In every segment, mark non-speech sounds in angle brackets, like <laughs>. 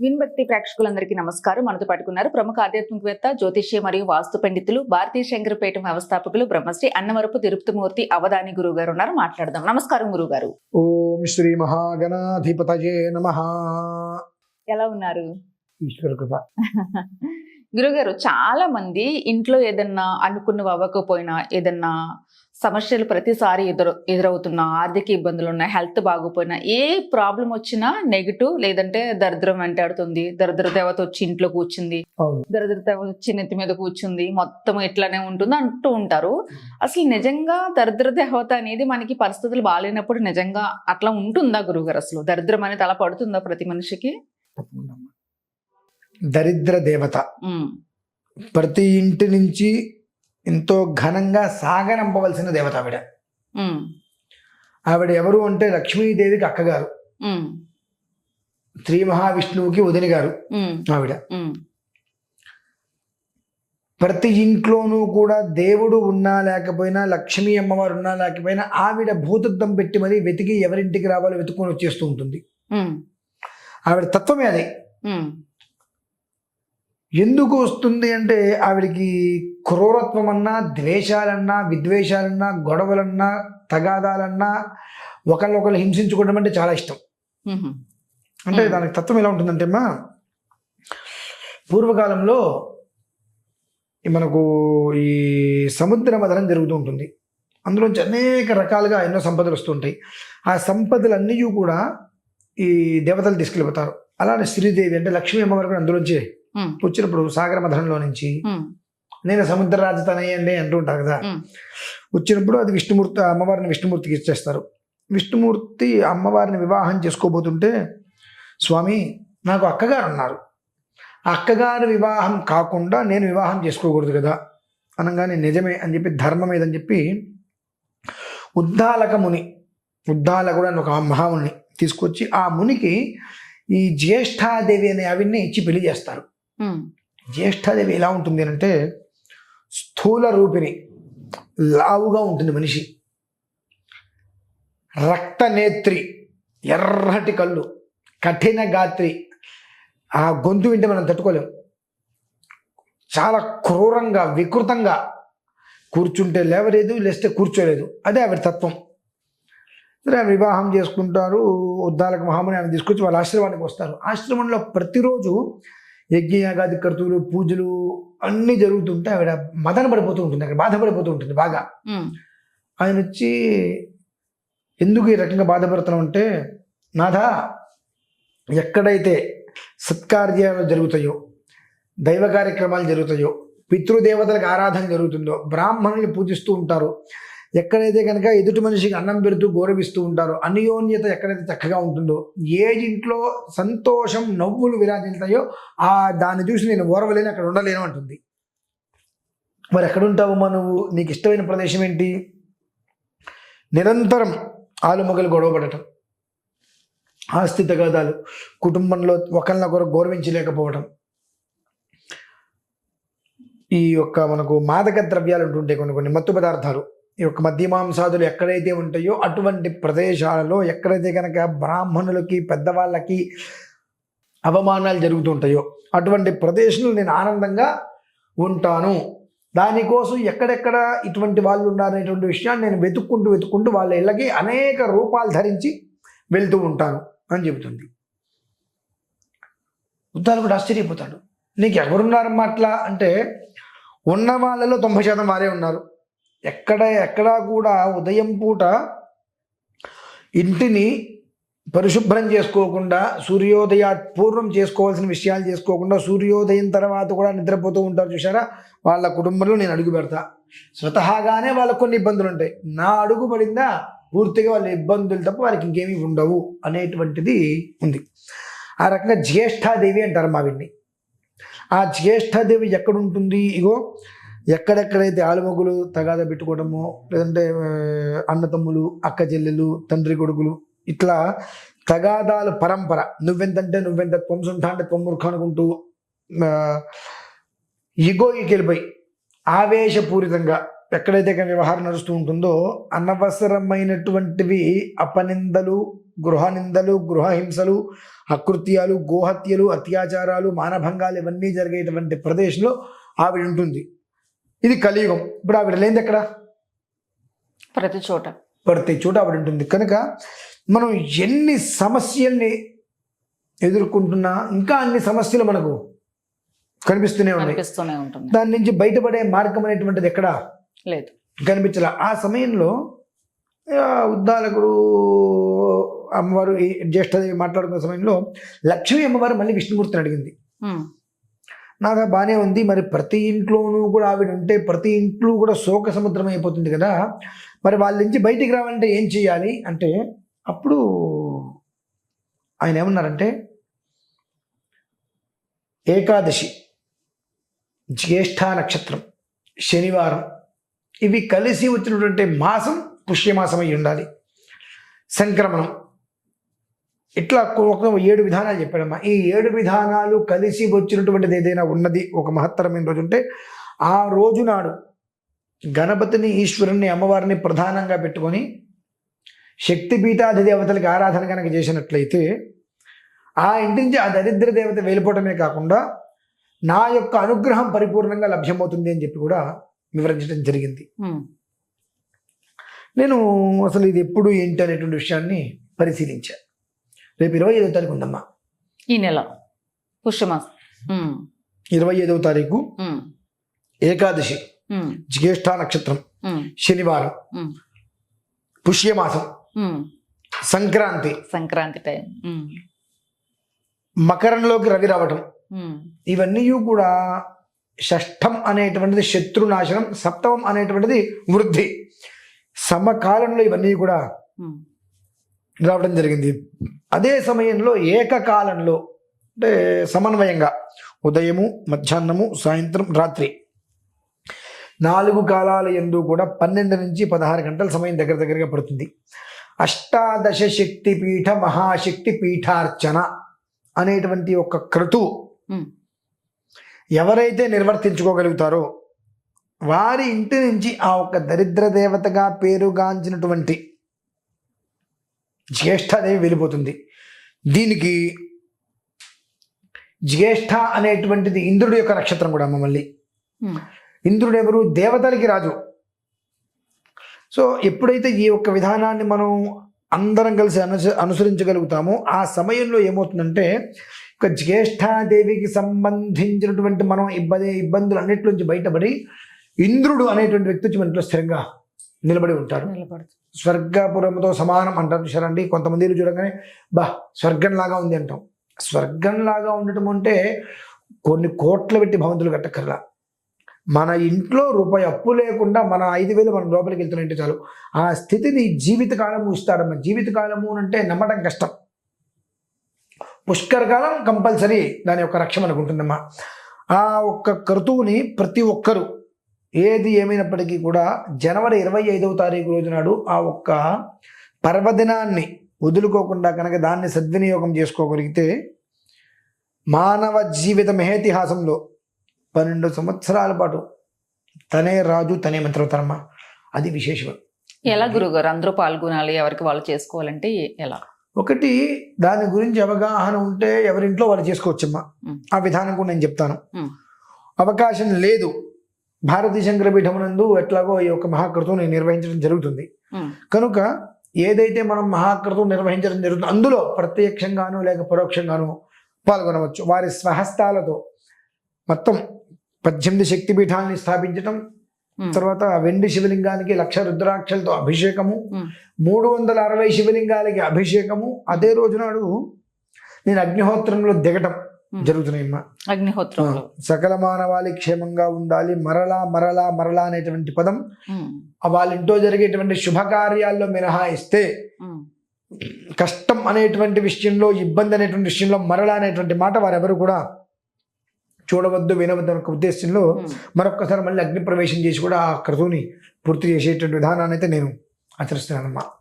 విన్భక్తి ప్రేక్షకులందరికీ నమస్కారం. మనతో పట్టుకున్నారు ప్రముఖ ఆధ్యాత్మికవేత్త జ్యోతిష్య మరియు వాస్తు పండితులు భారతీయ శంకరపేట వ్యవస్థాపకులు బ్రహ్మశ్రీ అన్నవరపు తిరుపతిమూర్తి అవధాని గురువు గారు ఉన్నారు. మాట్లాడదాం. నమస్కారం గురువు గారు ఓం శ్రీ మహాగణాధిపతయే నమ. ఎలా ఉన్నారు? ఈశ్వర కృప. <laughs> గురుగారు చాలా మంది ఇంట్లో ఏదన్నా అనుకున్నవి అవ్వకపోయినా ఏదన్నా సమస్యలు ప్రతిసారి ఎదురు ఎదురవుతున్నా ఆర్థిక ఇబ్బందులు ఉన్నాయి హెల్త్ బాగోపోయినా ఏ ప్రాబ్లం వచ్చినా నెగిటివ్ లేదంటే దరిద్రం వెంటాడుతుంది దరిద్ర దేవత వచ్చి ఇంట్లో కూర్చుంది దరిద్ర దేవత వచ్చి నెత్తి మీద కూర్చుంది మొత్తం ఇట్లానే ఉంటుంది అంటూ ఉంటారు. అసలు నిజంగా దరిద్ర దేవత అనేది మనకి పరిస్థితులు బాగాలేనప్పుడు నిజంగా అట్లా ఉంటుందా గురుగారు అసలు? దరిద్రం అనేది అలా పడుతుందా ప్రతి మనిషికి. దరిద్ర దేవత. ప్రతి ఇంటి నుంచి ఎంతో ఘనంగా సాగనంపవలసిన దేవత ఆవిడ ఆవిడ ఎవరు అంటే లక్ష్మీదేవికి అక్కగారు. శ్రీ మహావిష్ణువుకి వదిన గారు ఆవిడ. ప్రతి ఇంట్లోనూ కూడా దేవుడు ఉన్నా లేకపోయినా లక్ష్మీ అమ్మవారు ఉన్నా లేకపోయినా ఆవిడ భూతద్దం పెట్టి మరీ వెతికి ఎవరింటికి రావాలో వెతుక్కొని వచ్చేస్తూ ఉంటుంది. ఆవిడ తత్వమే అదే. ఎందుకు వస్తుంది అంటే ఆవిడికి క్రూరత్వం అన్నా ద్వేషాలన్నా విద్వేషాలన్నా గొడవలన్నా తగాదాలన్నా ఒకళ్ళొకళ్ళు హింసించుకోవడం అంటే చాలా ఇష్టం. అంటే. దానికి తత్వం ఎలా ఉంటుందంటే అమ్మా పూర్వకాలంలో మనకు ఈ సముద్ర మదనం జరుగుతూ ఉంటుంది. అందులోంచి అనేక రకాలుగా ఎన్నో సంపదలు వస్తుంటాయి ఆ సంపదలన్నీ కూడా ఈ దేవతలు తీసుకెళ్ళిపోతారు. అలానే శ్రీదేవి అంటే లక్ష్మీ అమ్మవారు కూడా అందులోంచి వచ్చినప్పుడు సాగర మథనంలో నుంచి నేను సముద్ర రాజధానయ్యండి అంటూ ఉంటారు కదా. వచ్చినప్పుడు అది విష్ణుమూర్తి అమ్మవారిని విష్ణుమూర్తికి ఇచ్చేస్తారు. విష్ణుమూర్తి అమ్మవారిని వివాహం చేసుకోబోతుంటే స్వామి నాకు అక్కగారు ఉన్నారు. అక్కగారి వివాహం కాకుండా నేను వివాహం చేసుకోకూడదు కదా. అనగానే నిజమే అని చెప్పి ధర్మం ఏదని చెప్పి ఉద్దాలక ముని ఉద్దాలకుడు అని ఒక మహాముని తీసుకొచ్చి ఆ మునికి ఈ జ్యేష్ఠాదేవి అనే ఆవిడ్ని ఇచ్చి పెళ్ళి చేస్తారు. జ్యేష్ఠాదేవి ఎలా ఉంటుంది అంటే స్థూల రూపిణి లావుగా ఉంటుంది మనిషి. రక్తనేత్రి ఎర్రటి కళ్ళు కఠిన గాత్రి. ఆ గొంతు వింటే మనం తట్టుకోలేం. చాలా క్రూరంగా వికృతంగా కూర్చుంటే లేవలేదు లేస్తే కూర్చోలేదు. అదే ఆవిడ తత్వం. సరే ఆమె వివాహం చేసుకుంటారు ఉద్దాలకు మహాముని ఆమె తీసుకొచ్చి వాళ్ళ ఆశ్రమానికి వస్తారు. ఆశ్రమంలో ప్రతిరోజు యజ్ఞయాగాది కర్తులు పూజలు అన్నీ జరుగుతుంటే ఆవిడ మదన పడిపోతూ ఉంటుంది అక్కడ బాధపడిపోతూ ఉంటుంది బాగా. ఆయన వచ్చి ఎందుకు ఈ రకంగా బాధపడుతున్నాం అంటే నాథ ఎక్కడైతే సత్కార్యాలు జరుగుతాయో దైవ కార్యక్రమాలు జరుగుతాయో పితృదేవతలకు ఆరాధన జరుగుతుందో బ్రాహ్మణుల్ని పూజిస్తూ ఉంటారో ఎక్కడైతే కనుక ఎదుటి మనిషికి అన్నం పెడుతూ గౌరవిస్తూ ఉంటారో అన్యోన్యత ఎక్కడైతే చక్కగా ఉంటుందో ఏ ఇంట్లో సంతోషం నవ్వులు విరాజిల్తాయో ఆ దాన్ని చూసి నేను ఓరవలేను అక్కడ ఉండలేను అంటుంది. మరి ఎక్కడుంటావు ఉంటావమ్మా నువ్వు? నీకు ఇష్టమైన ప్రదేశం ఏంటి? నిరంతరం ఆలుమొగలు గొడవపడటం ఆస్తి తగాదాలు కుటుంబంలో ఒకరినొకరు గౌరవించలేకపోవడం ఈ యొక్క మనకు మాదక ద్రవ్యాలు ఉంటుంటాయి కొన్ని కొన్ని మత్తు పదార్థాలు ఈ యొక్క మద్యమాంసాదులు ఎక్కడైతే ఉంటాయో అటువంటి ప్రదేశాలలో ఎక్కడైతే కనుక బ్రాహ్మణులకి పెద్దవాళ్ళకి అవమానాలు జరుగుతుంటాయో అటువంటి ప్రదేశంలో నేను ఆనందంగా ఉంటాను. దానికోసం ఎక్కడెక్కడ ఇటువంటి వాళ్ళు ఉన్నారనేటువంటి విషయాన్ని నేను వెతుక్కుంటూ వెతుక్కుంటూ వాళ్ళ ఇళ్ళకి అనేక రూపాలు ధరించి వెళ్తూ ఉంటాను అని చెబుతుంది. ఉద్దాలు కూడా ఆశ్చర్యపోతాడు. నీకు ఎవరున్నారమ్మా అట్లా? అంటే ఉన్న వాళ్ళలో తొంభై శాతం వారే ఉన్నారు. ఎక్కడ ఎక్కడా కూడా ఉదయం పూట ఇంటిని పరిశుభ్రం చేసుకోకుండా సూర్యోదయ పూర్వం చేసుకోవాల్సిన విషయాలు చేసుకోకుండా సూర్యోదయం తర్వాత కూడా నిద్రపోతూ ఉంటారు చూసారా వాళ్ళ కుటుంబంలో నేను అడుగు పెడతా. స్వతహాగానే వాళ్ళకు కొన్ని ఇబ్బందులు ఉంటాయి. నా అడుగు పడిందా? పూర్తిగా వాళ్ళ ఇబ్బందులు తప్ప వాళ్ళకి ఇంకేమీ ఉండవు అనేటువంటిది ఉంది. ఆ రకంగా జ్యేష్ఠాదేవి అంటారు మా వీడిని. ఆ జ్యేష్ఠాదేవి ఎక్కడుంటుంది? ఇగో ఎక్కడెక్కడైతే ఆలుమగులు తగాద పెట్టుకోవడము లేదంటే అన్నతమ్ములు అక్క చెల్లెలు తండ్రి కొడుకులు ఇట్లా తగాదాలు పరంపర. నువ్వెంతంటే నువ్వెంత త్వంసుంటా అంటే త్వమ్మురుఖ అనుకుంటూ ఆ, ఇగోకి వెళ్ళిపోయి ఆవేశపూరితంగా ఎక్కడైతే వ్యవహారం నడుస్తూ ఉంటుందో అనవసరమైనటువంటివి అపనిందలు గృహ నిందలు గృహహింసలు అకృత్యాలు గోహత్యలు అత్యాచారాలు మానభంగాలు ఇవన్నీ జరిగేటువంటి ప్రదేశంలో ఆవిడ ఉంటుంది ఇది కలియుగం. ఇప్పుడు ఆవిడ లేనిది ఎక్కడ? ప్రతి చోట. ప్రతి చోట ఆవిడ ఉంటుంది. కనుక మనం ఎన్ని సమస్యల్ని ఎదుర్కొంటున్నా ఇంకా అన్ని సమస్యలు మనకు కనిపిస్తూనే ఉన్నాయి. దాని నుంచి బయటపడే మార్గం అనేటువంటిది ఎక్కడ? లేదు. కనిపించాల. ఆ సమయంలో ఉద్దాలకుడు అమ్మవారు జ్యేష్ఠదేవి మాట్లాడుకున్న సమయంలో లక్ష్మీ అమ్మవారు మళ్ళీ విష్ణుమూర్తిని అడిగింది. నాకు బాగానే ఉంది. మరి ప్రతి ఇంట్లోనూ కూడా ఆవిడ ఉంటే ప్రతి ఇంట్లో కూడా శోక సముద్రం అయిపోతుంది కదా. మరి వాళ్ళ నుంచి బయటికి రావాలంటే ఏం చేయాలి? అంటే అప్పుడు ఆయన ఏమన్నారంటే ఏకాదశి జ్యేష్ఠ నక్షత్రం శనివారం ఇవి కలిసి వచ్చినటువంటి మాసం పుష్యమాసం అయి ఉండాలి. సంక్రమణం. ఇట్లా ఒక ఏడు విధానాలు చెప్పాడమ్మా. ఈ ఏడు విధానాలు కలిసి వచ్చినటువంటిది ఏదైనా ఉన్నది ఒక మహత్తరమైన రోజు ఉంటే ఆ రోజు నాడు గణపతిని ఈశ్వరుణ్ణి అమ్మవారిని ప్రధానంగా పెట్టుకొని శక్తిపీఠాధి దేవతలకి ఆరాధన కనుక చేసినట్లయితే ఆ ఇంటి నుంచి ఆ దరిద్ర దేవత వెళ్ళిపోవటమే కాకుండా నా యొక్క అనుగ్రహం పరిపూర్ణంగా లభ్యమవుతుంది అని చెప్పి కూడా వివరించడం జరిగింది. నేను అసలు ఇది ఎప్పుడు ఏంటి అనేటువంటి విషయాన్ని పరిశీలించాను రేపు ఇరవై ఐదో తారీఖు ఉందమ్మా. ఈ నెల. పుష్యమాసం. ఇరవై ఐదవ తారీఖు ఏకాదశి. జ్యేష్ఠ నక్షత్రం. శనివారం. పుష్యమాసం. సంక్రాంతి. సంక్రాంతి టైం. మకరంలోకి రవి రావటం. ఇవన్నీ కూడా షష్ఠం అనేటువంటిది శత్రునాశనం సప్తమం అనేటువంటిది వృద్ధి. సమకాలంలో ఇవన్నీ కూడా రావడం జరిగింది. అదే సమయంలో ఏకకాలంలో అంటే సమన్వయంగా ఉదయము మధ్యాహ్నము సాయంత్రం రాత్రి నాలుగు కాలాల ఎందు కూడా పన్నెండు నుంచి పదహారు గంటల సమయం దగ్గర దగ్గరగా పడుతుంది. అష్టాదశ శక్తి పీఠ మహాశక్తి పీఠార్చన అనేటువంటి ఒక క్రతువు ఉమ్, ఎవరైతే నిర్వర్తించుకోగలుగుతారో వారి ఇంటి నుంచి ఆ ఒక్క దరిద్ర దేవతగా పేరుగాంచినటువంటి జ్యేష్ఠాదేవి వెళ్ళిపోతుంది. దీనికి జ్యేష్ఠ అనేటువంటిది ఇంద్రుడి యొక్క నక్షత్రం కూడా మమ్మల్ని. ఇంద్రుడు ఎవరు? దేవతలకి రాజు. సో ఎప్పుడైతే ఈ యొక్క విధానాన్ని మనం అందరం కలిసి అనుస అనుసరించగలుగుతామో ఆ సమయంలో ఏమవుతుందంటే ఒక జ్యేష్ఠాదేవికి సంబంధించినటువంటి మనం ఇబ్బంది ఇబ్బందులు అన్నిటి నుంచి బయటపడి ఇంద్రుడు అనేటువంటి వ్యక్తి వచ్చి మన ఇంట్లో స్థిరంగా నిలబడి ఉంటారు నిలబడుతుంది. స్వర్గపురంతో సమానం అంటారు చూసారండి కొంతమంది చూడగానే బా స్వర్గంలాగా ఉంది అంటాం. స్వర్గంలాగా ఉండటం అంటే కొన్ని కోట్లు పెట్టి భవంతులు కట్టక్కర్లా. మన ఇంట్లో రూపాయి అప్పు లేకుండా మన ఐదు వేలు మనం లోపలికి వెళ్తున్నట్టు చాలు. ఆ స్థితిని జీవితకాలము ఇస్తాడమ్మ. జీవితకాలము అంటే నమ్మడం కష్టం. పుష్కర కాలం కంపల్సరీ దాని యొక్క రక్ష మనకు ఉంటుందమ్మా. ఆ ఒక్క క్రతువుని ప్రతి ఒక్కరూ ఏది ఏమైనప్పటికీ కూడా జనవరి ఇరవై ఐదవ తారీఖు రోజు నాడు ఆ ఒక్క పర్వదినాన్ని వదులుకోకుండా కనుక దాన్ని సద్వినియోగం చేసుకోగలిగితే మానవ జీవిత మహేతిహాసంలో పన్నెండు సంవత్సరాల పాటు తనే రాజు తనే మంత్రవుతారమ్మా అది విశేషం. ఎలా గురుగారు? అందరూ పాల్గొనాలి ఎవరికి వాళ్ళు చేసుకోవాలంటే ఎలా? ఒకటి దాని గురించి అవగాహన ఉంటే ఎవరింట్లో వాళ్ళు చేసుకోవచ్చమ్మా. ఆ విధానం కూడా నేను చెప్తాను. అవకాశం లేదు. భారతీయ శంకర పీఠమునందు ఎట్లాగో ఈ యొక్క మహాకృతం నేను నిర్వహించడం జరుగుతుంది. కనుక ఏదైతే మనం మహాకృతం నిర్వహించడం జరుగుతుందో అందులో ప్రత్యక్షంగాను లేక పరోక్షంగాను పాల్గొనవచ్చు. వారి స్వహస్తాలతో మొత్తం పద్దెనిమిది శక్తిపీఠాలని స్థాపించటం తర్వాత వెండి శివలింగానికి లక్ష రుద్రాక్షలతో అభిషేకము మూడు వందల అరవై శివలింగాలకి అభిషేకము. అదే రోజునాడు నేను అగ్నిహోత్రంలో దిగటం. జరుగుతున్నాయమ్మా అగ్నిహోత్రంలో సకల మానవాళి క్షేమంగా ఉండాలి. మరలా మరలా మరలా అనేటువంటి పదం. వాళ్ళ ఇంట్లో జరిగేటువంటి శుభకార్యాల్లో మినహాయిస్తే కష్టం అనేటువంటి విషయంలో ఇబ్బంది అనేటువంటి విషయంలో మరలా అనేటువంటి మాట వారెవరు కూడా చూడవద్దు వినవద్దు అనే ఉద్దేశంలో. మరొక్కసారి మళ్ళీ అగ్ని ప్రవేశం చేసి కూడా ఆ క్రతువుని పూర్తి చేసేటువంటి విధానాన్ని అయితే నేను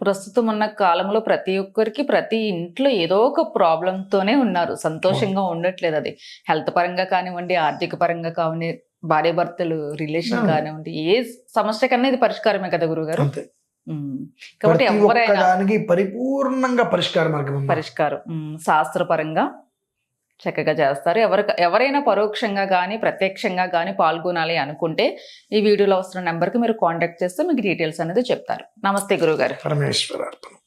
ప్రస్తుతం ఉన్న కాలంలో ప్రతి ఒక్కరికి ప్రతి ఇంట్లో ఏదో ఒక ప్రాబ్లం తోనే ఉన్నారు. సంతోషంగా ఉండట్లేదు అది. హెల్త్ పరంగా కానివ్వండి ఆర్థిక పరంగా కాని భార్య భర్తలు రిలేషన్. కానివ్వండి ఏ సమస్య కన్నా ఇది పరిష్కారమే కదా గురుగారు. కాబట్టి ఎవరైనా పరిపూర్ణంగా పరిష్కార. పరిష్కారం. శాస్త్రపరంగా చక్కగా చేస్తారు. ఎవరు ఎవరైనా పరోక్షంగా కానీ ప్రత్యక్షంగా కానీ పాల్గొనాలి అనుకుంటే ఈ వీడియోలో వస్తున్న నెంబర్కి మీరు కాంటాక్ట్ చేస్తే మీకు డీటెయిల్స్ అనేది చెప్తారు. నమస్తే గురుగారు పరమేశ్వరార్పణం.